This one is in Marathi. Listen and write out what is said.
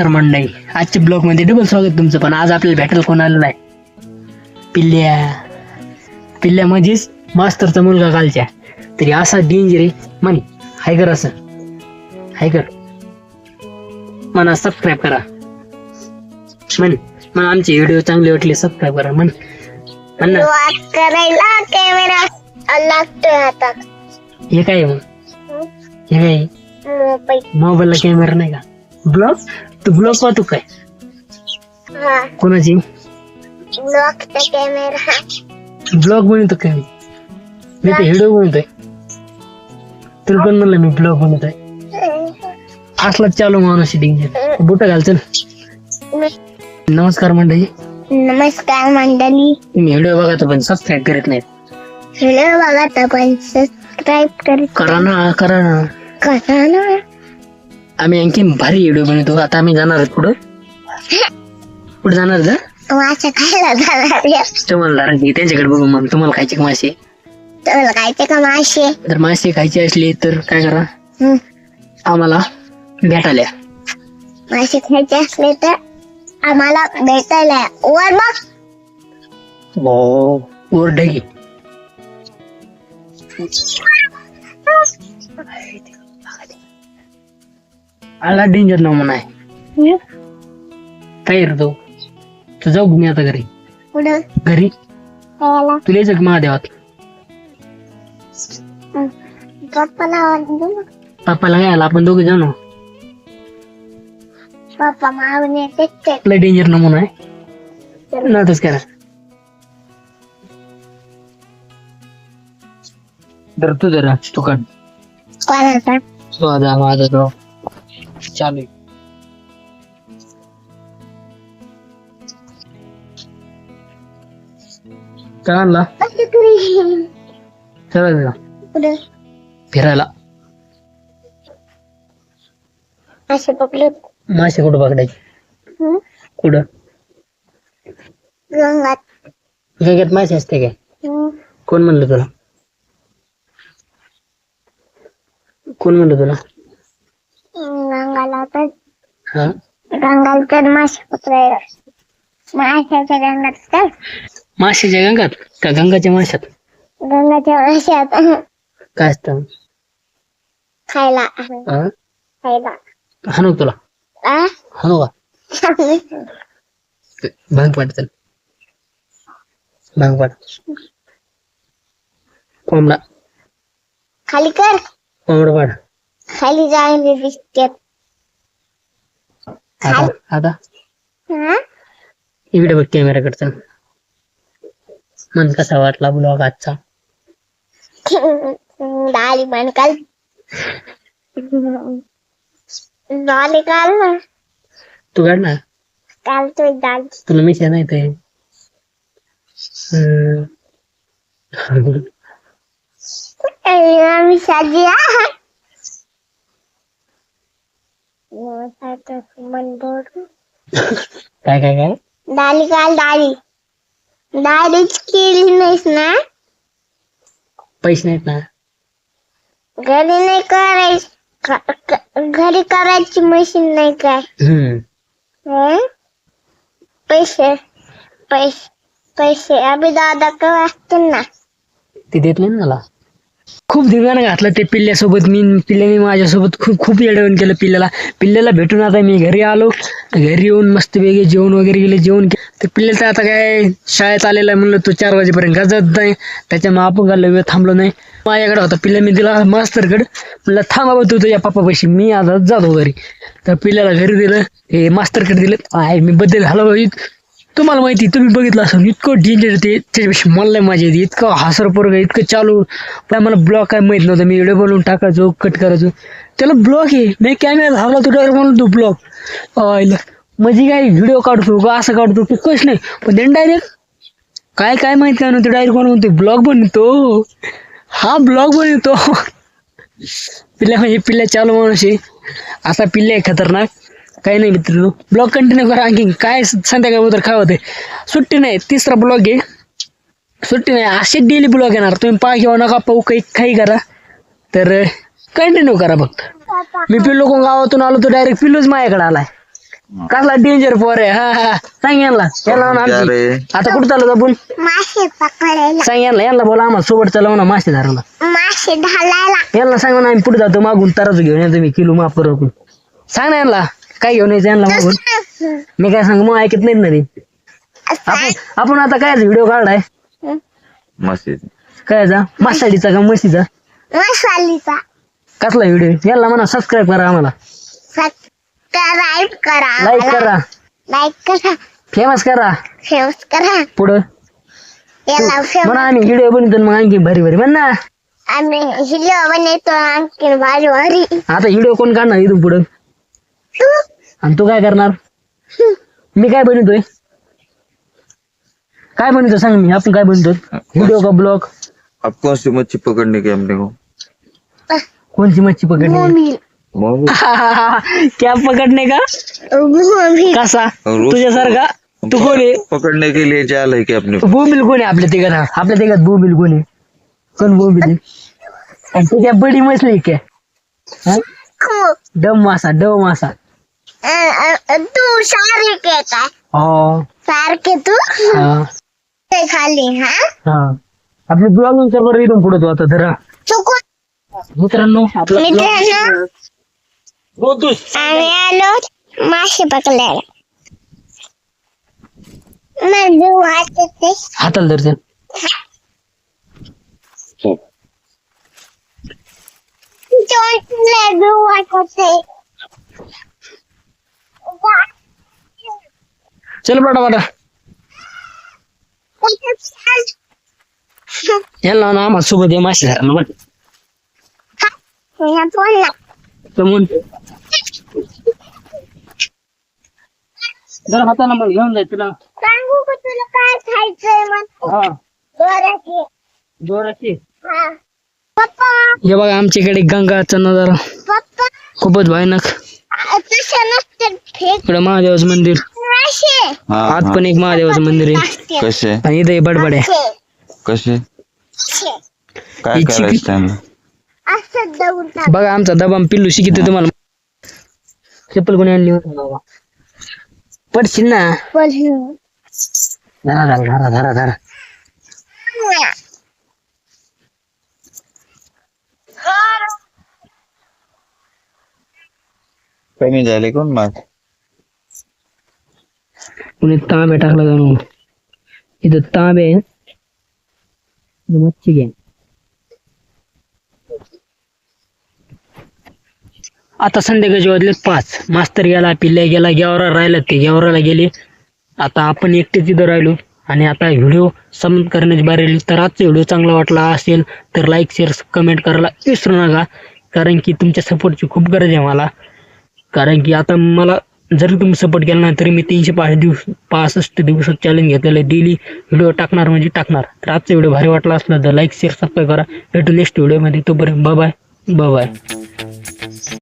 नमस्कार मंडळी आजच्या ब्लॉगमध्ये डबल स्वागत तुमचं पण आज आपल्याला भेटायला कोण आलेला आहे पिल्ल्या. पिल्ल्या म्हणजेच मास्तरचा मुलगा कालच्या. तरी असा डेंजर आहे. म्हण हाय कर असं. हाय कर. म्हणा सबस्क्राईब करा. म्हण म्हण आमचे व्हिडिओ चांगले वाटले सबस्क्राईब करा. म्हण करायला कॅमेरा लागतोय आता. हे काय मग? हे? काय मोबाईलला कॅमेरा नाही का? ब्लॉग तू ब्लॉग पाहतो काय? हा. कोणाची? कॅमेरा ब्लॉग बनवतो काय? मी मी तर व्हिडिओ बनवतोय. तुला कोण म्हणलं मी ब्लॉग बनवतोय. असला चालू माणूस डेंजर बुट घाल चल. नमस्कार मंडळी. नमस्कार मंडळी. तुम्ही व्हिडिओ बघा पण सबस्क्राईब करत नाहीत. व्हिडिओ बघा तर पण सबस्क्राईब कर करा ना करा ना. करा ना. आम्ही आणखी भारी व्हिडिओ बनवतो. आता आम्ही जाणार आहोत पुढं. पुढे जाणार का? मासे खायला जाणार आहे. तुम्हाला त्यांच्याकडे बघू मग. तुम्हाला खायचे का मासे? तुला खायचे का मासे? जर मासे खायचे असले तर काय करा? हम्म. आम्हाला भेटायला या. मासे खायचे असले तर आम्हाला भेटायला वर बघ. हो. वर ढगी. आला डेंजर नमुना आहे काय रे तो? तू जाऊ मी आता घरी. पुढं घरी. खायला तुला यायचं महादेवात? पप्पाला आवडलं पप्पाला काय आला आपण दोघे जाऊ ना. पप्पा मागून येते. ते. आपला डेंजर नमुना आहे ना तस करा. तर तू जरा तू काढ. कोणाचा? माझा माझा तो. चालू आहे. काय आणला? फिरायला फिरायला. असे पकडले मासे कुठं पकडायचे? कुठं? गंगात गंगेत. मासे असते काय? कोण म्हणलं तुला? कोण म्हणलं तुला? गंगाला तर हा? गंगाला तर मासे पकडायला माशाच्या गंगात तर माशाच्या गंगात? का गंगाच्या माशात? गंगाच्या माशात. काय असतं? खायला. हा? खायला. हाणू तुला. आ? हाणू का? भांग पाड चल भांग पाड. कोंबडा. खाली कर. कोंबडा पाड. खाली जायला दिसते आता आता? इकडे बघ कॅमेराकडे चल मन कसा वाटला ब्लॉग आजचा पण काल ना तू काढ ना काल तो डाल तुला मिशा नाही ते मन बोल काय काय काय? काल डाली डालीच केली नाहीस ना? पैसे नाहीत ना? घरी नाही करायच क- क- घरी करायची मशीन नाही काय? हम्म. हं? पैसे पैसे पैसे. अभि दादा असतील ना? ते देत नाही ना मला? खूप दिव्यानं घातलं ते पिल्ल्यासोबत. मी पिल्ल्याने माझ्यासोबत खूप खूप येडवण केलं पिल्ल्याला. पिल्ल्याला भेटून आता मी घरी आलो. घरी येऊन मस्त वेगळे जेवण वगैरे गेले जेवण तर ते पिल्ल्याचं आता काय शाळेत आलेला आहे म्हणलं तो चार वाजेपर्यंत गजत नाही. त्याच्यामुळे आपण काय वेळ थांबलो नाही. माझ्याकडे होता पिल्ला. मी दिला मास्तरकडे. म्हणलं थांबा तू तुझ्या पप्पापाशी. मी आता जातो घरी. तर पिल्ल्याला घरी दिलं. हे मास्तरकडे दिलं. आहे मी बद्दल झालो तुम्हाला माहिती तुम्ही बघितलं असेल इतकं डेंजर ते. त्याच्यापेक्षा मला नाही मजा येते. इतकं हासर पोरग इतकं चालू. पण मला ब्लॉक काय माहीत नव्हतं. मी व्हिडिओ बनवून टाकायचो कट करायचो. त्याला ब्लॉक आहे. मी कॅमेरा धावला तो डायरेक्ट म्हणून तो ब्लॉक म्हणजे काय व्हिडिओ काढतो का असं काढतो की कश नाही. पण त्याने डायरेक्ट काय काय माहीत काय नव्हतं डायरेक्ट म्हणून म्हणतो ब्लॉग बनवतो. हा ब्लॉग बनवतो. पिल्ल्या म्हणजे पिल्ल्या चालू माणूस आहे. असा पिल्ल्या आहे खतरनाक. काही नाही मित्रांनो. ब्लॉग कंटिन्यू करा आणखी. काय संध्याकाळ काय होते सुट्टी नाही. तिसरा ब्लॉग आहे. सुट्टी नाही. असे डेली ब्लॉग येणार. तुम्ही पहा किंवा नका पाहू काही काही करा. तर कंटिन्यू करा फक्त. मी पिल्लू कोण गावातून आलो तर डायरेक्ट पिल्लूच माझ्याकडे आलाय. कसला डेंजर पोर आहे. हा हा. सांग यांना. यांना म्हणा आमची. अरे. आता कुठं चालू आपण? मासे पकडायला. सांग यांना. यांना बोला आम्हाला सोबत चालवा ना मासे धरायला. मासे ढालायला. यांना सांगा ना आम्ही पुढे जातो. मागून तराजू घेऊन येतो मी. किलो माप करून सांग ना यांना. काय घेऊन यायचं यांना मागून मी काय सांग मग ऐकत नाहीत ना ते. आपण आपण आता काय व्हिडिओ काढलाय? मस्त. काय मासाडीचा का म्हशीचा? मसालीचा. कसला व्हिडिओ याला म्हणा सबस्क्राईब करा आम्हाला. सबस्क्राईब करा लाईक करा. लाईक करा. फेमस करा. फेमस करा. पुढं. याला फेमस म्हणा आम्ही व्हिडिओ बनवतो मग आणखी भारी भारी. म्हण ना. आम्ही हिलो बनवतो आणखी भारी भारी. आता व्हिडिओ कोण काढणार इथून पुढं? आणि तू काय करणार? मी काय बनवतोय? काय बनवतो सांग मी? आपण काय बनवतो व्हिडिओ का ब्लॉग अब कौन सी मच्छी पकड़ने की हमने को कोणची मच्छी मोमो क्या पकडणे का? कसा? रोज- तुझ्यासारखा? तू कोण आहे? पकड़ने के लिए चाल है कि अपने को बोंबिल कोण आहे आपल्या तिघात आपल्या तिघात बोंबिल कोण आहे? कोण बोंबिल आहे? आणि ती काय बडी मछली काय? हा? डम मासा डव मासा. तू सारखे काय हो। सारखे तू? हा। ते खाली हा? हा। आपली ब्लॉगिंग सर्वर इथून पुढे आता जरा। चुकून मित्रांनो आपला मित्रांनो आम्ही आलो मासे वाटत हाताला धरते वाटत चल बडा बडा यांना ना आम्हाला सोबत ये मासे धरा बघ. तर म्हणतो जरा हाताला मग घेऊन जाय तुला. सांगू का तुला काय खायचंय मग हा. जोराची. जोराची हा बघा आमच्याकडे गंगाचा नजारा. खूपच भयानक. इकडे महादेवाचं मंदिर. हाँ आत पण एक महादेवाचं मंदिर आहे. कैसे? आणि इथे बडबड. आहे कैसे? काय करायचं त्यांना. बघा आमचा दबाम पिल्लू शिकित तुम्हाला. चप्पल कोणी आणली होती? बाबा. पडशील ना. धरा धरा धरा धरा धरा. कमी झाले कोण माग? कुणी तांबे टाकला जाणून इथं तांबे आहे. मच्छी घ्या. आता संध्याकाळचे वाजले पाच. मास्तर गेला पिल्ल्या गेला गेवरा राहिला ते गेवराला गेले. आता आपण एकटे तिथं राहिलो. आणि आता व्हिडिओ समज करण्याची बारी आली. तर आजचा व्हिडिओ चांगला वाटला असेल तर लाईक शेअर कमेंट करायला विसरू नका. कारण की तुमच्या सपोर्टची खूप गरज आहे मला. कारण की आता मला जरी तुम्ही सपोर्ट केला नाही तरी मी तीनशे पाच दिवस पासष्ट दिवसात चॅलेंज घेतलेलं आहे. डेली व्हिडिओ टाकणार म्हणजे टाकणार. तर आजचा व्हिडिओ भारी वाटला असला तर लाईक शेअर सबस्क्राईब करा. भेटू नेक्स्ट व्हिडिओमध्ये तोपर्यंत बाय बाय बाय